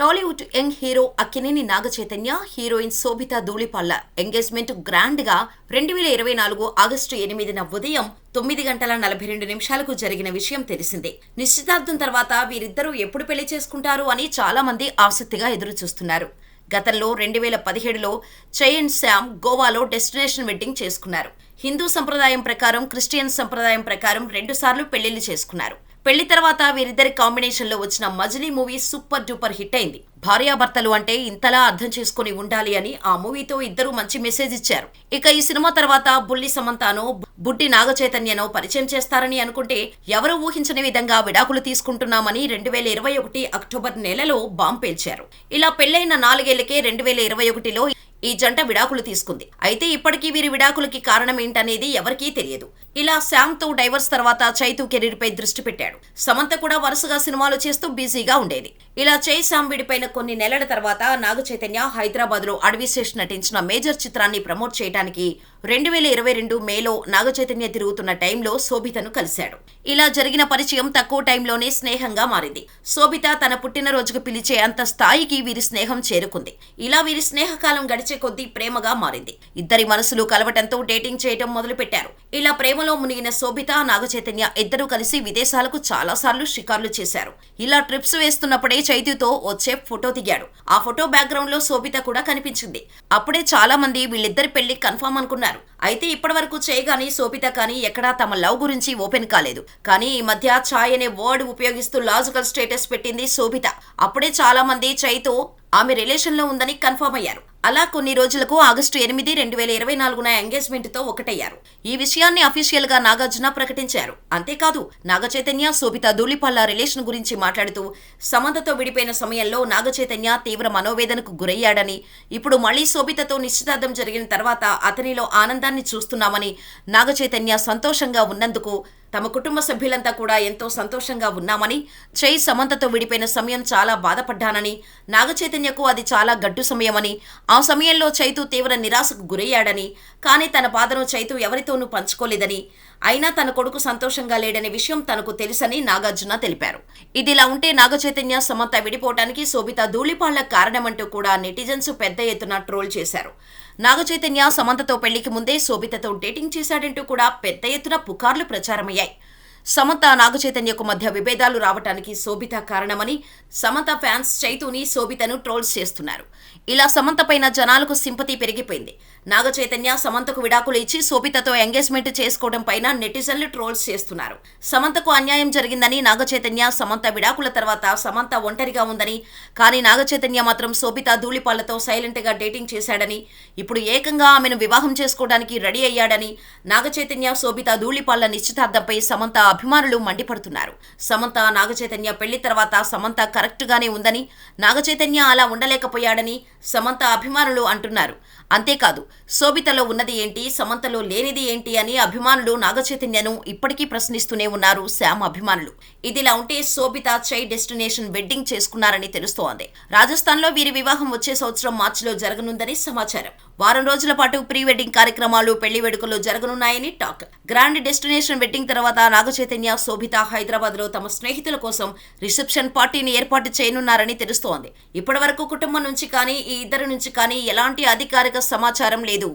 Tollywood young hero Akkineni Naga Chaitanya heroine Sobhita Dhulipala. Engagement గ్రాండ్గా రెండు వేల ఇరవై నాలుగు ఆగస్టు ఎనిమిదిన ఉదయం తొమ్మిది గంటల నలభై రెండు నిమిషాలకు జరిగిన విషయం తెలిసిందే. నిశ్చితార్థం తర్వాత వీరిద్దరూ ఎప్పుడు పెళ్ళి చేసుకుంటారు అని చాలా మంది ఆసక్తిగా ఎదురు చూస్తున్నారు గతంలో రెండు వేల పదిహేడులో చై అండ్ శామ్ గోవాలో డెస్టినేషన్ వెడ్డింగ్ చేసుకున్నారు. హిందూ సంప్రదాయం ప్రకారం క్రిస్టియన్ సంప్రదాయం ప్రకారం రెండుసార్లు పెళ్ళిళ్ళు చేసుకున్నారు. పెళ్ళి తర్వాత వీరిద్దరి కాంబినేషన్లో వచ్చిన Majili movie super duper hit అయింది. భార్యాభర్తలు అంటే ఇంతలా అర్థం చేసుకుని ఉండాలి అని ఆ మూవీతో ఇద్దరు మంచి మెసేజ్ ఇచ్చారు. ఇక ఈ సినిమా తర్వాత బుల్లి సమంతానో బుడ్డి నాగ చైతన్యనో పరిచయం చేస్తారని అనుకుంటే ఎవరు ఊహించని విధంగా విడాకులు తీసుకుంటున్నామని రెండు వేల ఇరవై ఒకటి అక్టోబర్ నెలలో బాంబ్ పేల్చారు. ఇలా పెళ్ళైన నాలుగేళ్ళకే రెండు వేల ఇరవై ఒకటిలో ఈ జంట విడాకులు తీసుకుంది. అయితే ఇప్పటికీ వీరి విడాకులకి కారణం ఏంటనేది ఎవరికీ తెలియదు. ఇలా శామ్తో డైవర్స్ తర్వాత చైతు కెరీర్ పై దృష్టి పెట్టాడు. సమంత కూడా వరుసగా సినిమాలు చేస్తూ బిజీగా ఉండేది. ఇలా చై శామ్ విడిపోయిన కొన్ని నెలల తర్వాత నాగ చైతన్య హైదరాబాద్లో అడవిశేష్ నటించిన మేజర్ చిత్రాన్ని ప్రమోట్ చేయడానికి రెండు వేల ఇరవై రెండు మేలో నాగ చైతన్య తిరుగుతున్న టైంలో శోభితను కలిశాడు. ఇలా జరిగిన పరిచయం తక్కువ టైంలోనే స్నేహంగా మారింది. శోభిత తన పుట్టినరోజుకు పిలిచే అంత స్థాయికి వీరి స్నేహం చేరుకుంది. ఇలా వీరి స్నేహకాలం గడిచే కొద్దీ ప్రేమగా మారింది. ఇద్దరి మనసులు కలవటంతో డేటింగ్ చేయటం మొదలుపెట్టారు. ఇలా ప్రేమలో మునిగిన శోభిత నాగచైతన్య ఇద్దరూ కలిసి విదేశాలకు చాలా సార్లు షికార్లు చేశారు. ఇలా ట్రిప్స్ వేస్తున్నప్పుడే చైతుతో వచ్చే ఫోటో దిగాడు. ఆ ఫోటో బ్యాక్గ్రౌండ్లో శోభిత కూడా కనిపించింది. అప్పుడే చాలా మంది వీళ్ళిద్దరి పెళ్ళి కన్ఫామ్ అనుకున్నారు. అయితే ఇప్పటి వరకు చేయగాని శోభిత కానీ ఎక్కడా తమ లవ్ గురించి ఓపెన్ కాలేదు. కానీ ఈ మధ్య ఛాయ్ అనే వర్డ్ ఉపయోగిస్తూ లాజికల్ స్టేటస్ పెట్టింది శోభిత. అప్పుడే చాలా మంది చైతో ఆమె రిలేషన్లో ఉందని కన్ఫర్మ్ అయ్యారు. అలా కొన్ని రోజులకు ఆగస్టు ఎనిమిది రెండు వేల ఇరవై నాలుగున ఎంగేజ్మెంట్తో ఒకటయ్యారు. ఈ విషయాన్ని అఫీషియల్గా నాగార్జున ప్రకటించారు. అంతేకాదు నాగచైతన్య శోభిత ధూళిపల్ల రిలేషన్ గురించి మాట్లాడుతూ సమంతతో విడిపోయిన సమయంలో నాగచైతన్య తీవ్ర మనోవేదనకు గురయ్యాడని ఇప్పుడు మళ్ళీ శోభితతో నిశ్చితార్థం జరిగిన తర్వాత అతనిలో ఆనందాన్ని చూస్తున్నామని నాగచైతన్య సంతోషంగా ఉన్నందుకు తమ కుటుంబ సభ్యులంతా కూడా ఎంతో సంతోషంగా ఉన్నామని చై సమంతతో విడిపోయిన సమయం చాలా బాధపడ్డానని చైతన్యకు అది చాలా గడ్డు సమయమని ఆ సమయంలో చైతు తీవ్ర నిరాశకు గురయ్యాడని కానీ తన బాధను చైతు ఎవరితోనూ పంచుకోలేదని అయినా తన కొడుకు సంతోషంగా లేడనే విషయం తనకు తెలుసని నాగార్జున తెలిపారు. ఇదిలా ఉంటే నాగచైతన్య సమంత విడిపోవటానికి శోభిత ధూళిపాళ్ళ కారణమంటూ కూడా నెటిజన్స్ పెద్ద ఎత్తున ట్రోల్ చేశారు. నాగచైతన్య సమంతతో పెళ్ళికి ముందే శోభితతో డేటింగ్ చేశాడంటూ కూడా పెద్ద ఎత్తున పుకార్లు ప్రచారమయ్యాయి. సమంత నాగచైతన్యకు మధ్య విభేదాలు రావటానికి శోభిత కారణమని సమంత ఫ్యాన్స్ చైతుని శోభితను ట్రోల్స్ చేస్తున్నారు. ఇలా సమంత పైన జనాలకు సింపతి పెరిగిపోయింది. నాగచైతన్య సమంతకు విడాకులు ఇచ్చి శోభితతో ఎంగేజ్మెంట్ చేసుకోవడం పైన నెటిజన్లు ట్రోల్స్ చేస్తున్నారు. సమంతకు అన్యాయం జరిగిందని నాగచైతన్య సమంత విడాకుల తర్వాత సమంత ఒంటరిగా ఉందని కానీ నాగచైతన్య మాత్రం శోభిత ధూళిపాళ్ళతో సైలెంట్గా డేటింగ్ చేశాడని ఇప్పుడు ఏకంగా ఆమెను వివాహం చేసుకోవడానికి రెడీ అయ్యాడని నాగచైతన్య శోభిత ధూళిపాళ్ళ నిశ్చితార్థంపై సమంత అభిమానులు మండిపడుతున్నారు. సమంత నాగచైతన్య పెళ్ళి తర్వాత సమంత కరెక్ట్గానే ఉందని ఉందని నాగచైతన్య అలా ఉండలేకపోయాడని సమంత అభిమానులు అంటున్నారు. అంతేకాదు శోభితలో ఉన్నది ఏంటి సమంతలో లేనిది ఏంటి అని అభిమానులు నాగచైతన్యను ఇప్పటికీ ప్రశ్నిస్తూనే ఉన్నారు శ్యామ్ అభిమానులు. ఇదిలా ఉంటే శోభిత చై డెస్టినేషన్ వెడ్డింగ్ చేసుకున్నారని తెలుస్తోంది. రాజస్థాన్లో వీరి వివాహం వచ్చే సంవత్సరం మార్చిలో జరగనుందని సమాచారం. వారం రోజుల పాటు ప్రీ వెడ్డింగ్ కార్యక్రమాలు పెళ్ళి వేడుకలు జరగనున్నాయని టాక్. గ్రాండ్ డెస్టినేషన్ వెడ్డింగ్ తర్వాత నాగచైతన్య శోభిత హైదరాబాద్లో తమ స్నేహితుల కోసం రిసెప్షన్ పార్టీని ఏర్పాటు చేయనున్నారని తెలుస్తోంది. ఇప్పటి వరకు కుటుంబం నుంచి కానీ ఈ ఇద్దరి నుంచి కానీ ఎలాంటి అధికారిక సమాచారం లేదు.